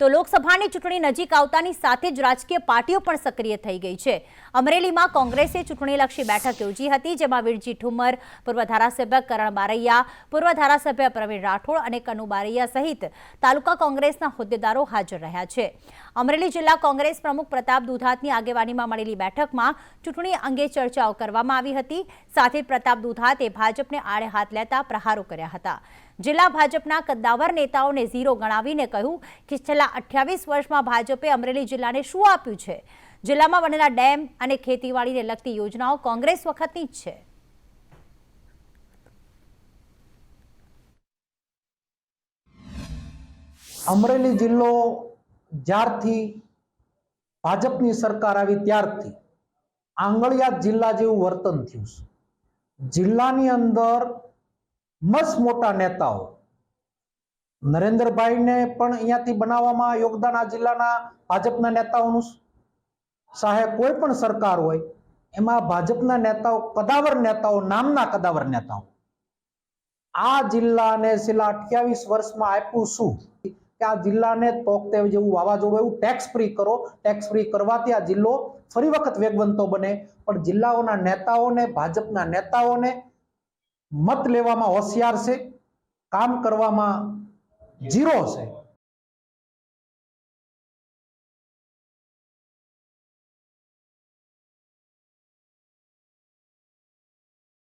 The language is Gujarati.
તો લોકસભાની ચૂંટણી નજીક આવતાની સાથે જ રાજકીય પાર્ટીઓ પણ સક્રિય થઈ ગઈ છે. અમરેલીમાં કોંગ્રેસે ચૂંટણીલક્ષી બેઠક યોજી હતી, જેમાં વીરજી ઠુમર, પૂર્વ ધારાસભ્ય કરણ બારૈયા, પૂર્વ ધારાસભ્ય પ્રવીણ રાઠોડ અને કનુ બારૈયા સહિત તાલુકા કોંગ્રેસના હોદ્દેદારો હાજર રહ્યા છે. અમરેલી જિલ્લા કોંગ્રેસ પ્રમુખ પ્રતાપ દુધાતની આગેવાનીમાં મળેલી બેઠકમાં ચૂંટણી અંગે ચર્ચાઓ કરવામાં આવી હતી. સાથે પ્રતાપ દુધાતે ભાજપને આડે હાથ લેતા પ્રહારો કર્યા હતા. જિલ્લા ભાજપના કદ્દાવર નેતાઓને ઝીરો ગણાવીને કહ્યું કે છેલ્લા અઠ્યાવીસ વર્ષમાં ભાજપે અમરેલી જિલ્લાને શું આપ્યું છે? જિલ્લામાં બનેલા ડેમ અને ખેતીવાડીને લગતી યોજનાઓ કોંગ્રેસ વખતની જ છે. અમરેલી જિલ્લો જ્યારથી ભાજપની સરકાર આવી ત્યારથી આંગળિયાત જિલ્લા જેવું વર્તન થયું છે. જિલ્લાની અંદર મસ્ત મોટા નેતાઓ. નરેન્દ્રભાઈને પણ અહીંયાથી બનાવવામાં યોગદાન આ જિલ્લાના ભાજપના નેતાઓનું સાહેબ કોઈ પણ સરકાર હોય, એમાં ભાજપના નેતાઓ, કદાવર નેતાઓ, નામના કદાવર નેતાઓ. આ જિલ્લાને છેલ્લા અઠ્યાવીસ વર્ષમાં આપ્યું શું? કે આ જિલ્લાને તોકતે જેવું વાવાઝોડું એવું ટેક્સ ફ્રી કરો ટેક્સ ફ્રી કરવાથી આ જિલ્લો ફરી વખત વેગવંતો બને. પણ જિલ્લાઓના નેતાઓને, ભાજપના નેતાઓને મત લેવામાં હોશિયાર છે કામ કરવામાં ઝીરો છે.